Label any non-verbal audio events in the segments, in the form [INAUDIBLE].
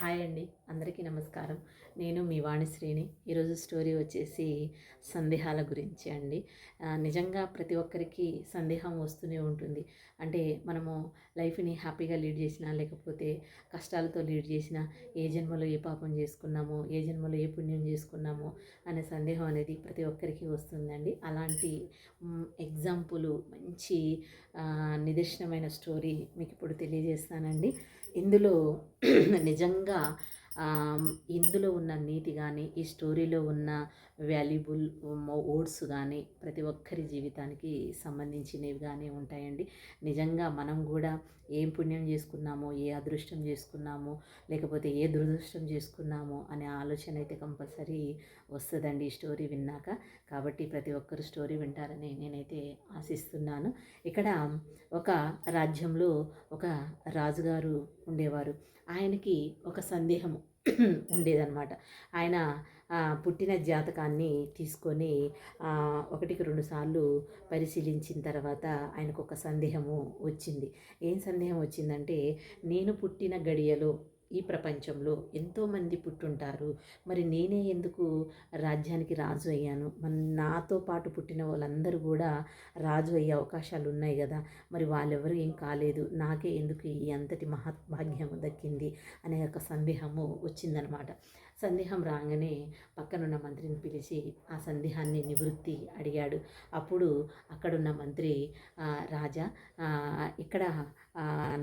Hi అండి అందరికీ నమస్కారం. నేను మీ వాణిశ్రీని. ఈరోజు స్టోరీ వచ్చేసి సందేహాల గురించి అండి. నిజంగా ప్రతి ఒక్కరికి సందేహం వస్తూనే ఉంటుంది. అంటే మనము లైఫ్ని హ్యాపీగా లీడ్ చేసినా లేకపోతే కష్టాలతో లీడ్ చేసినా ఏ జన్మలో ఏ పాపం చేసుకున్నామో ఏ జన్మలో ఏ పుణ్యం చేసుకున్నామో అనే సందేహం అనేది ప్రతి ఒక్కరికి వస్తుందండి. అలాంటి ఎగ్జాంపుల్ మంచి నిదర్శనమైన స్టోరీ మీకు ఇప్పుడు తెలియజేస్తానండి. ఇందులో [CLEARS THROAT] నిజంగా ఇందులో ఉన్న నీతి కానీ ఈ స్టోరీలో ఉన్న వాల్యుబుల్ ఓడ్స్ కానీ ప్రతి ఒక్కరి జీవితానికి సంబంధించినవి కానీ ఉంటాయండి. నిజంగా మనం కూడా ఏం పుణ్యం చేసుకున్నామో ఏ అదృష్టం చేసుకున్నామో లేకపోతే ఏ దురదృష్టం చేసుకున్నామో అనే ఆలోచన అయితే కంపల్సరీ వస్తుందండి ఈ స్టోరీ విన్నాక. కాబట్టి ప్రతి ఒక్కరు స్టోరీ వింటారని నేనైతే ఆశిస్తున్నాను. ఇక్కడ ఒక రాజ్యంలో ఒక రాజుగారు ఉండేవారు. ఆయనకి ఒక సందేహం ఉండేదన్నమాట. ఆయన పుట్టిన జాతకాన్ని తీసుకొని ఒకటికి రెండు సార్లు పరిశీలించిన తర్వాత ఆయనకు ఒక సందేహము వచ్చింది. ఏం సందేహం వచ్చిందంటే నేను పుట్టిన గడియలో ఈ ప్రపంచంలో ఎంతోమంది పుట్టుంటారు. మరి నేనే ఎందుకు రాజ్యానికి రాజు అయ్యాను? మన నాతో పాటు పుట్టిన వాళ్ళందరూ కూడా రాజు అయ్యే అవకాశాలు ఉన్నాయి కదా. మరి వాళ్ళెవరు ఏం కాలేదు. నాకే ఎందుకు ఈ అంతటి మహత్భాగ్యం దక్కింది అనే ఒక సందేహము వచ్చిందనమాట. సందేహం రాగానే పక్కనున్న మంత్రిని పిలిచి ఆ సందేహాన్ని నివృత్తి అడిగాడు. అప్పుడు అక్కడున్న మంత్రి రాజా ఇక్కడ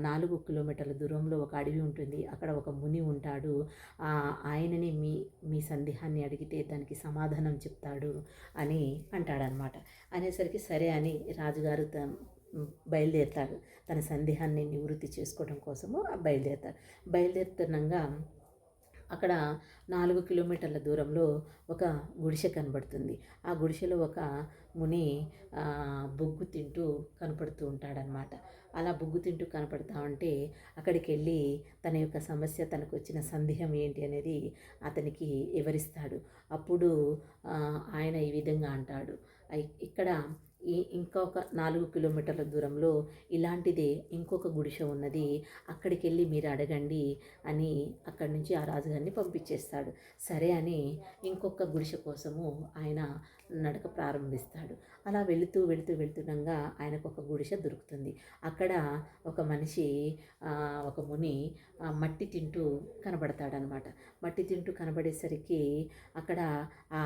నాలుగు కిలోమీటర్ల దూరంలో ఒక అడవి ఉంటుంది. అక్కడ ఒక ముని ఉంటాడు. ఆయననే ఆయనని మీ మీ సందేహాన్ని అడిగితే దానికి సమాధానం చెప్తాడు అని అంటాడనమాట. అనేసరికి సరే అని రాజుగారు త బయలుదేరుతాడు తన సందేహాన్ని నివృత్తి చేసుకోవడం కోసము బయలుదేరుతాడు బయలుదేరుతుండగా అక్కడ నాలుగు కిలోమీటర్ల దూరంలో ఒక గుడిసె కనబడుతుంది. ఆ గుడిసెలో ఒక ముని బొగ్గు తింటూ కనపడుతూ ఉంటాడనమాట అలా బొగ్గు తింటూ కనపడతా ఉంటే అక్కడికి వెళ్ళి తన యొక్క సమస్య తనకు వచ్చిన సందేహం ఏంటి అనేది అతనికి వివరిస్తాడు. అప్పుడు ఆయన ఈ విధంగా అంటాడు. "ఐ- ఇక్కడ ఇంకొక నాలుగు కిలోమీటర్ల దూరంలో ఇలాంటిదే ఇంకొక గుడిసె ఉన్నది. అక్కడికి వెళ్ళి మీరు అడగండి అని అక్కడి నుంచి ఆ రాజుగారిని పంపించేస్తాడు. సరే అని ఇంకొక గుడిసె కోసము ఆయన నడక ప్రారంభిస్తాడు. అలా వెళుతూ వెళుతూ వెళుతుండగా ఆయనకు ఒక గుడిసె దొరుకుతుంది. అక్కడ ఒక మనిషి ఒక ముని మట్టి తింటూ కనబడతాడనమాట. మట్టి తింటూ కనబడేసరికి అక్కడ ఆ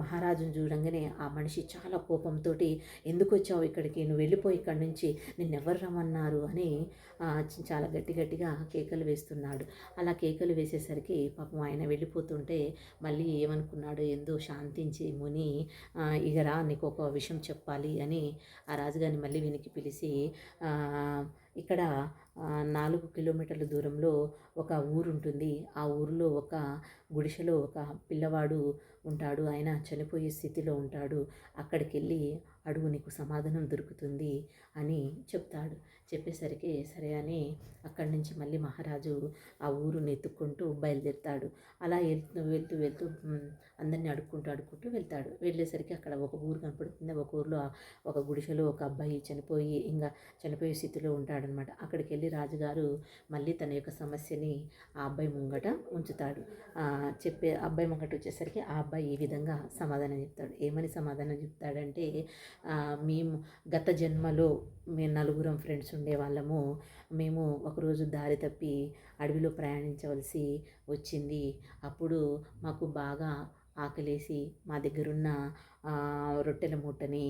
మహారాజును చూడంగానే ఆ మనిషి చాలా కోపంతో ఎందుకు వచ్చావు ఇక్కడికి? నువ్వు వెళ్ళిపోయి ఇక్కడి నుంచి నిన్నెవరు రమ్మన్నారు? అని చాలా గట్టి గట్టిగా కేకలు వేస్తున్నాడు. అలా కేకలు వేసేసరికి పాపం ఆయన వెళ్ళిపోతుంటే మళ్ళీ ఏమనుకున్నాడు? ఎందో శాంతించి ముని ఇగరా నీకు ఒక విషయం చెప్పాలి అని ఆ రాజుగారిని మళ్ళీ వెనక్కి పిలిచి ఇక్కడ నాలుగు కిలోమీటర్ల దూరంలో ఒక ఊరు ఉంటుంది ఆ ఊరిలో ఒక గుడిసెలో ఒక పిల్లవాడు ఉంటాడు. ఆయన చనిపోయే స్థితిలో ఉంటాడు. అక్కడికి వెళ్ళి అడుగు నీకు సమాధానం దొరుకుతుంది అని చెప్తాడు. చెప్పేసరికి సరే అని అక్కడి నుంచి మళ్ళీ మహారాజు ఆ ఊరుని ఎత్తుక్కుంటూ బయలుదేరుతాడు. అలా వెళ్తూ వెళ్తూ వెళ్తూ అందరిని అందరినీ అడుక్కుంటూ అడుక్కుంటూ వెళ్తాడు. వెళ్ళేసరికి అక్కడ ఒక ఊరు కనపడుతుంది. ఒక ఊరిలో ఒక గుడిసెలో ఒక అబ్బాయి చనిపోయి ఇంకా చనిపోయే స్థితిలో ఉంటాడనమాట. అక్కడికి వెళ్ళి రాజుగారు మళ్ళీ తన యొక్క సమస్యని ఆ అబ్బాయి ముంగట ఉంచుతాడు. చెప్పే అబ్బాయి ముంగట వచ్చేసరికి ఆ అబ్బాయి ఈ విధంగా సమాధానం చెప్తాడు? ఏమని సమాధానం చెప్తాడంటే మేము గత జన్మలో మేము నలుగురం ఫ్రెండ్స్ ఉండేవాళ్ళము. మేము ఒకరోజు దారి తప్పి అడవిలో ప్రయాణించవలసి వచ్చింది. అప్పుడు మాకు బాగా ఆకలేసి మా దగ్గరున్న రొట్టెల మూటని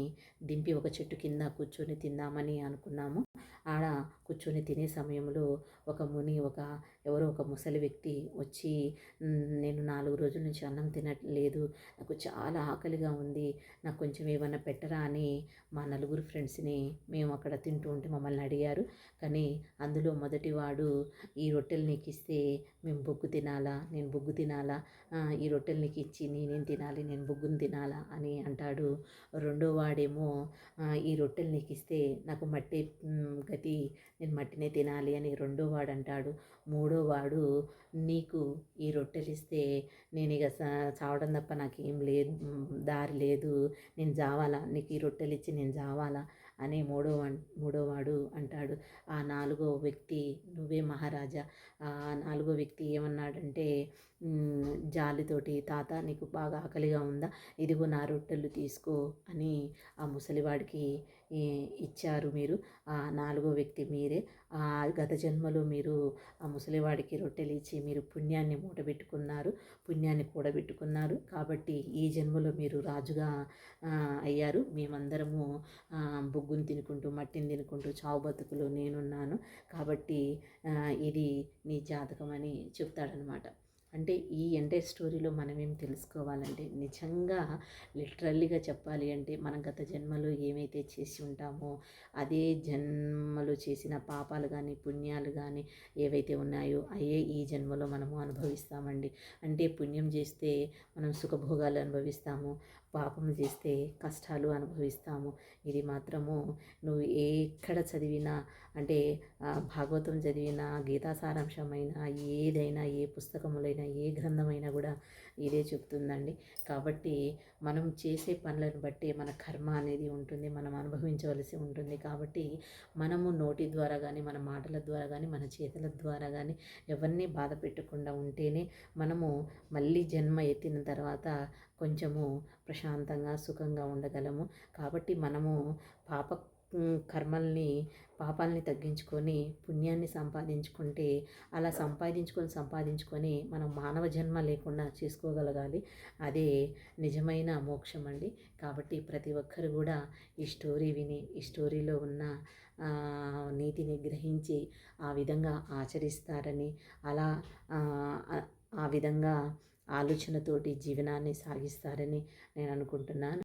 దింపి ఒక చెట్టు కింద కూర్చొని తిందామని అనుకున్నాము. ఆడ కూర్చొని తినే సమయంలో ఒక ముని ఒక ఎవరో ఒక ముసలి వ్యక్తి వచ్చి నేను నాలుగు రోజుల నుంచి అన్నం తినట్లేదు. నాకు చాలా ఆకలిగా ఉంది. నాకు కొంచెం ఏమన్నా పెట్టరా? అని మా నలుగురు ఫ్రెండ్స్ని మేము అక్కడ తింటూ ఉంటే మమ్మల్ని అడిగారు. కానీ అందులో మొదటివాడు ఈ రొట్టెలు నీకు ఇస్తే మేము బొగ్గు తినాలా? నేను బొగ్గు తినాలా? ఈ రొట్టెలు నీకు ఇచ్చి నేనేం తినాలి? నేను బొగ్గుని తినాలా? అని అంటాడు. రెండో వాడేమో ఈ రొట్టెలు నీకు ఇస్తే నాకు మట్టి ఒకటి నేను మట్టినే తినాలి అని రెండో వాడు అంటాడు మూడో వాడు నీకు ఈ రొట్టెలు ఇస్తే నేను ఇక చావడం తప్ప నాకు ఏం లేదు దారి లేదు. నేను జావాలా నీకు ఈ రొట్టెలు ఇచ్చి నేను జావాలా అని మూడో మూడోవాడు అంటాడు. ఆ నాలుగో వ్యక్తి నువ్వే మహారాజా. ఆ నాలుగో వ్యక్తి ఏమన్నాడంటే జాలితోటి తాత నీకు బాగా ఆకలిగా ఉందా? ఇదిగో నా రొట్టెలు తీసుకో అని ఆ ముసలివాడికి ఇచ్చారు మీరు. ఆ నాలుగో వ్యక్తి మీరే. ఆ గత జన్మలో మీరు ఆ ముసలివాడికి రొట్టెలు ఇచ్చి మీరు పుణ్యాన్ని మూటబెట్టుకున్నారు పుణ్యాన్ని కూడబెట్టుకున్నారు. కాబట్టి ఈ జన్మలో మీరు రాజుగా అయ్యారు. మేమందరము బొగ్గుని తినుకుంటూ మట్టిని తినుకుంటూ చావు బతుకులు నేనున్నాను. కాబట్టి ఇది నీ జాతకం అని చెప్తాడనమాట అంటే ఈ ఎంటైర్ స్టోరీలో మనం ఏం తెలుసుకోవాలంటే నిజంగా లిటరల్లీగా చెప్పాలి అంటే మనం గత జన్మలో ఏమైతే చేసి ఉంటామో అదే జన్మలో చేసిన పాపాలు కానీ పుణ్యాలు కానీ ఏవైతే ఉన్నాయో అయ్యే ఈ జన్మలో మనము అనుభవిస్తామండి. అంటే పుణ్యం చేస్తే మనం సుఖభోగాలు అనుభవిస్తాము. పాపం చేస్తే కష్టాలు అనుభవిస్తాము. ఇది మాత్రము నువ్వు ఎక్కడ చదివినా అంటే భాగవతం చదివినా గీతా సారాంశమైనా ఏదైనా ఏ పుస్తకములైనా ఏ గ్రంథమైనా కూడా ఇదే చెప్తుందండి. కాబట్టి మనం చేసే పనులను బట్టి మన కర్మ అనేది ఉంటుంది మనం అనుభవించవలసి ఉంటుంది. కాబట్టి మనము నోటి ద్వారా కానీ మన మాటల ద్వారా కానీ మన చేతుల ద్వారా కానీ ఎవరిని బాధ పెట్టకుండా ఉంటేనే మనము మళ్ళీ జన్మ ఎత్తిన తర్వాత కొంచెము ప్రశాంతంగా సుఖంగా ఉండగలము. కాబట్టి మనము పాప కర్మల్ని పాపాలని తగ్గించుకొని పుణ్యాన్ని సంపాదించుకుంటే అలా సంపాదించుకొని సంపాదించుకొని మనం మానవ జన్మ లేకుండా చేసుకోగలగాలి. అదే నిజమైన మోక్షం అండి కాబట్టి ప్రతి ఒక్కరు కూడా ఈ స్టోరీ విని ఈ స్టోరీలో ఉన్న నీతిని గ్రహించి ఆ విధంగా ఆచరిస్తారని అలా ఆ విధంగా ఆలోచనతోటి జీవనాన్ని సాగిస్తారని నేను అనుకుంటున్నాను.